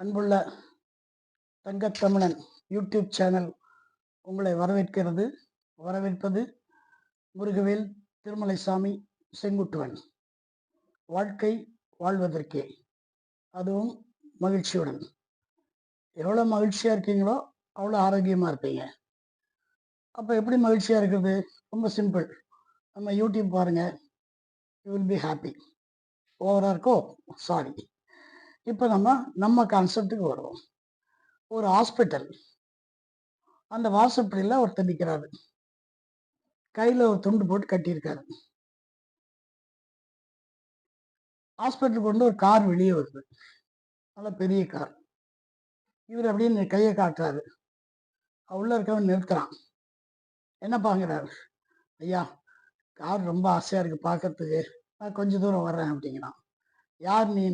அன்புள்ள Thangathamizhan YouTube channel உங்களை வரவேற்கிறது. வரவேற்பது முருகவேல் திருமலைசாமி செங்குட்டுவன். வாழ்க்கை வாழ்வதற்கே. அதுவும் மகிழ்ச்சியுடன். எவ்வளோ மகிழ்ச்சியாக இருக்கீங்களோ அவ்வளோ ஆரோக்கியமாக இருப்பீங்க. அப்போ எப்படி மகிழ்ச்சியாக இருக்கிறது? ரொம்ப சிம்பிள் நம்ம யூடியூப் பாருங்கள் யூ வில் பி ஹாப்பி ஓவராக இருக்கோ சாரி இப்போ நம்ம நம்ம கான்செப்டுக்கு வருவோம். ஒரு ஹாஸ்பிட்டல் அந்த வாசப்படியில் ஒருத்தர் நிற்கிறாரு கையில் ஒரு துண்டு போட்டு கட்டியிருக்காரு. ஹாஸ்பிட்டலுக்கு கொண்டு ஒரு கார் வெளியே வருது. நல்ல பெரிய கார் இவர் அப்படியே கையை காட்டுறாரு. உள்ள இருக்கவன் நிறுத்துறான். என்ன பாங்கிறாரு ஐயா கார் ரொம்ப ஆசையாக இருக்குது பார்க்கறதுக்கு. நான் கொஞ்சம் தூரம் வர்றேன் அப்படிங்கிறான். யார் நீ?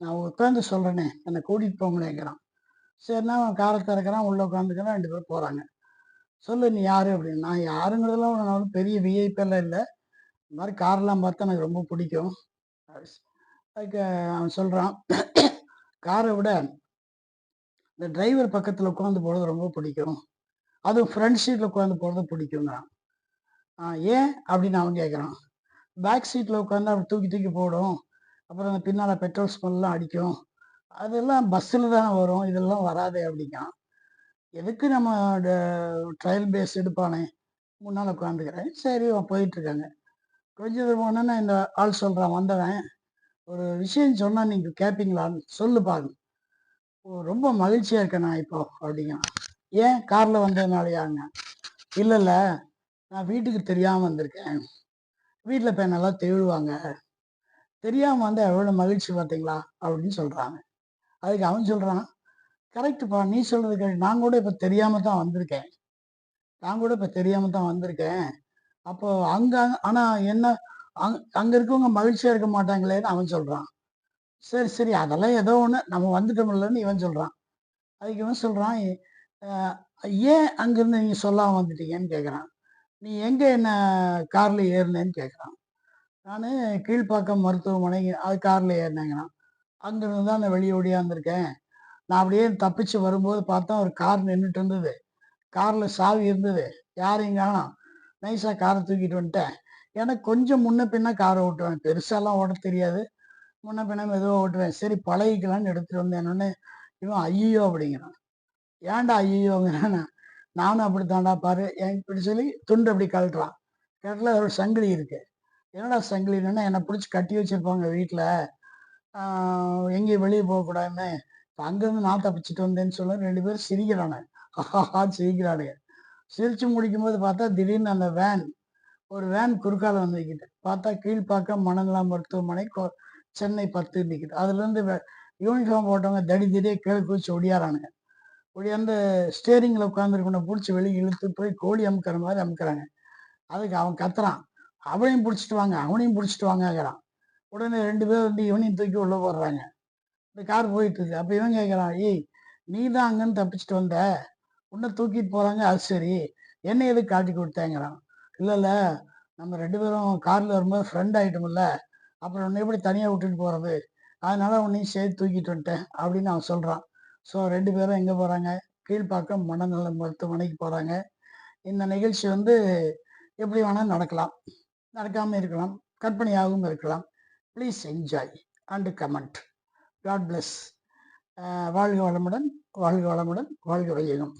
நான் உட்காந்து சொல்கிறேனே என்னை கூட்டிகிட்டு போங்களேங்கிறான் சரினா அவன் காரை திறக்கிறான் உள்ளே உட்காந்துக்கிறான் ரெண்டு பேரும் போகிறாங்க சொல்லு நீ யார் அப்படின்னு. நான் யாருங்கிறதுலாம் நான் பெரிய விஐபியெல்லாம் இல்லை. இந்த மாதிரி கார்லாம் பார்த்தா எனக்கு ரொம்ப பிடிக்கும். அதுக்கு அவன் சொல்கிறான் காரை விட இந்த டிரைவர் பக்கத்தில் உட்காந்து போகிறது ரொம்ப பிடிக்கும். அதுவும் ஃப்ரண்ட் சீட்டில் உட்காந்து போகிறது பிடிக்குங்கிறான் ஏன்? அப்படின்னு அவன் கேட்குறான் பேக் சீட்டில் உட்காந்து அப்படி தூக்கி தூக்கி போடும். அப்புறம் அந்த பின்னால் பெட்ரோல் ஸ்மெல்லாம் அடிக்கும். அதெல்லாம் பஸ்ஸில் தானே வரும். இதெல்லாம் வராதே அப்படிங்க எதுக்கு நம்ம ட்ரையல் பேஸ் எடுப்பானே? முன்னால் உட்காந்துக்கிறேன் சரி அவன் போயிட்டுருக்காங்க கொஞ்சம் தூரம் போனோன்னா இந்த ஆள் சொல்கிறான் வந்தவன் ஒரு விஷயம் சொன்னால் நீங்கள் கேட்பீங்களான்னு சொல்லு பாருங்க ரொம்ப மகிழ்ச்சியாக இருக்கேன் நான் இப்போ அப்படிங்க ஏன் காரில் வந்ததுனாலயாங்க? இல்லை இல்லை நான் வீட்டுக்கு தெரியாமல் வந்திருக்கேன். வீட்டில் போய் நல்லா தேடுவாங்க தெரியாமல் வந்து எவ்வளோ மகிழ்ச்சி பார்த்தீங்களா? அப்படின்னு சொல்கிறாங்க அதுக்கு அவன் சொல்கிறான் கரெக்டுப்பா நீ சொல்கிறது நான் கூட இப்போ தெரியாமல் தான் வந்திருக்கேன். நான் கூட இப்போ தெரியாமல் தான் வந்திருக்கேன். அப்போ அங்கே ஆனால் என்ன அங் அங்கே இருக்கவங்க மகிழ்ச்சியாக இருக்க மாட்டாங்களேன்னு அவன் சொல்கிறான் சரி சரி அதெல்லாம் ஏதோ ஒன்று நம்ம வந்துட்டோம்லன்னு இவன் சொல்கிறான் அதுக்கு இவன் சொல்கிறான் ஏன் அங்கேருந்து நீங்கள் சொல்லாமல் வந்துட்டீங்கன்னு கேட்குறான் நீ எங்கே என்ன காரில் ஏறினேன்னு கேட்குறான் நான் கீழ்ப்பாக்கம் மருத்துவமனை அது காரில் ஏறினேங்கிறான் அங்கேருந்து தான் நான் வெளியே ஒடியாந்துருக்கேன் நான் அப்படியே தப்பிச்சு வரும்போது பார்த்தா ஒரு கார் நின்றுட்டு இருந்தது. காரில் சாவி இருந்தது. யாரையும் காணும் நைஸாக காரை தூக்கிட்டு வந்துட்டேன். எனக்கு கொஞ்சம் முன்ன பின்ன காரை ஓட்டுவேன். பெருசாலாம் ஓட்ட தெரியாது. முன்ன பின்ன மெதுவாக ஓட்டுவேன். சரி பழகிக்கலான்னு எடுத்துகிட்டு வந்தேன்னு இவன் ஐயோ அப்படிங்கிறான். ஏன்டா ஐயோங்கிறான் நானும் அப்படி தாண்டா பாரு இப்படி சொல்லி துண்டு அப்படி கழட்டுறான். கட்டில் ஒரு சங்கிலி இருக்குது என்னடா சங்கிலின்னா என்னை பிடிச்சி கட்டி வச்சிருப்பாங்க வீட்டில் எங்கேயும் வெளியே போகக்கூடாதுன்னு அங்கேருந்து நான் தப்பிச்சுட்டு வந்தேன்னு சொல்ல ரெண்டு பேரும் சிரிக்கிறானு ஆஹா சிரிக்கிறானுங்க சிரித்து முடிக்கும் போது பார்த்தா திடீர்னு அந்த வேன் ஒரு வேன் குறுக்கால வந்து நிற்கிது பார்த்தா கீழ்ப்பாக்கம் மனநல மருத்துவமனை சென்னை பத்து நிற்கிது அதுலேருந்து யூனிஃபார்ம் போட்டவங்க தடி தடியே கீழே குதிச்சு ஒடியாரானுங்க ஒடியாந்து ஸ்டேரிங்கில் உட்காந்துருக்கணும் பிடிச்சி வெளியே இழுத்து போய் கோழி அமுக்கிற மாதிரி அமுக்கிறாங்க. அதுக்கு அவன் கத்துறான். அவனையும் பிடிச்சிட்டு வாங்க அவனையும் பிடிச்சிட்டு வாங்கங்கிறான். உடனே ரெண்டு பேர் வந்து இவனையும் தூக்கி உள்ளே போடுறாங்க. இந்த கார் போயிட்டு இருக்கு. அப்போ இவன் கேட்குறான் ஏய் நீ தான் அங்கேருந்து தப்பிச்சிட்டு வந்த? உன்னை தூக்கிட்டு போகிறாங்க அது சரி. என்னை எதுக்கு காட்டி கொடுத்தேங்கிறான். இல்லை இல்லை நம்ம ரெண்டு பேரும் காரில் வரும்போது ஃப்ரெண்ட் ஆகிட்டோம்ல அப்புறம் உன்னை எப்படி தனியாக விட்டுட்டு போகிறது அதனால உன்னையும் சேர்த்து தூக்கிட்டு வந்துட்டேன் அப்படின்னு அவன் சொல்கிறான் ஸோ ரெண்டு பேரும் எங்கே போகிறாங்க கீழ்ப்பாக்கம் மனநல மருத்துவமனைக்கு போகிறாங்க இந்த நிகழ்ச்சி வந்து எப்படி வேணால் நடக்கலாம். நடக்காமல் இருக்கலாம். கற்பனையாகவும் இருக்கலாம். Please enjoy and comment God bless வாழ்க வளமுடன் வாழ்க வளமுடன் வாழ்க வையகம்